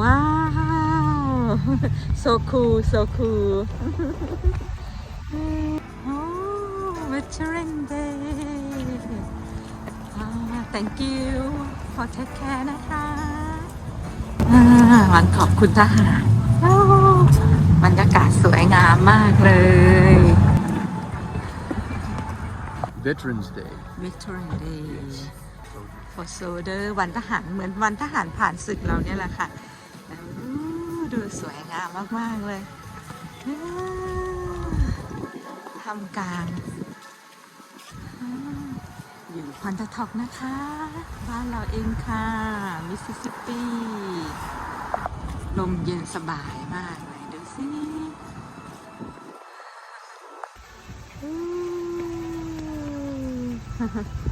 ว้าว so cool so cool โอ้ veteran day อ่า thank you for take care นะคะอ่าวันขอบคุณทหารโอ้บรรยากาศสวยงามมากเลย Veterans Day. veteran day for soldier วันทหารเหมือนวันทหารผ่านศึกเราเนี่ยแหละค่ะดูสวยงามมาก ๆ เลยทำกลางอยู่พันธทอกนะคะ บ้านเราเองค่ะ มิสซิสซิปปี ลมเย็นสบายมากเลยดูสิ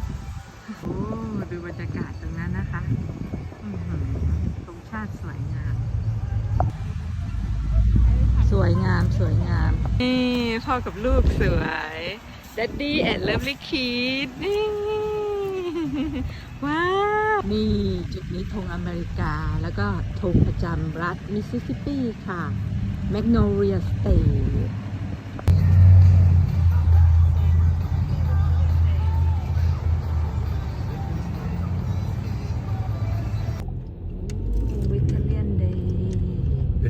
อ โอ้ดูบรรยากาศตรงนั้นนะคะอื้อหือตรงชาติสวยงาม สวยงามสวยงาม นี่พ่อกับลูกสวย Daddy and Lovely Kid นี่ว้าวนี่จุดนี้ธงอเมริกาแล้วก็ธงประจำรัฐมิสซิสซิปปีค่ะ Magnolia State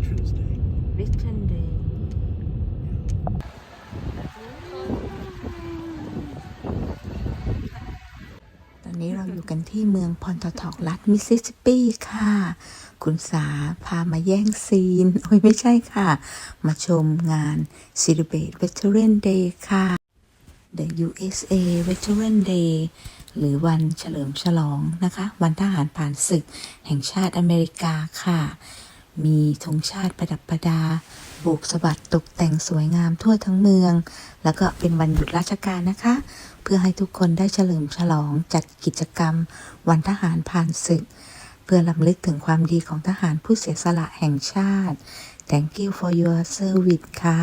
Veterans Day. วิทเลียนเดย์ตอนนี้เราอยู่กันที่เมืองพอนททอกรัฐมิสซิสซิปปีค่ะ คุณสาพามาแย่งซีน โอ้ยไม่ใช่ค่ะ มาชมงาน Celebrate Veteran Day ค่ะ The USA Veteran Day หรือวันเฉลิมฉลองนะคะ วันทหารผ่านศึกแห่งชาติอเมริกาค่ะ มีธงชาติประดับประดา โบกสะบัดตกแต่งสวยงามทั่วทั้งเมือง แล้วก็เป็นวันหยุดราชการนะคะ เพื่อให้ทุกคนได้เฉลิมฉลองจัดกิจกรรม วันทหารผ่านศึก เพื่อลำลึกถึงความดีของทหารผู้เสียสละแห่งชาติ Thank you for your service ค่ะ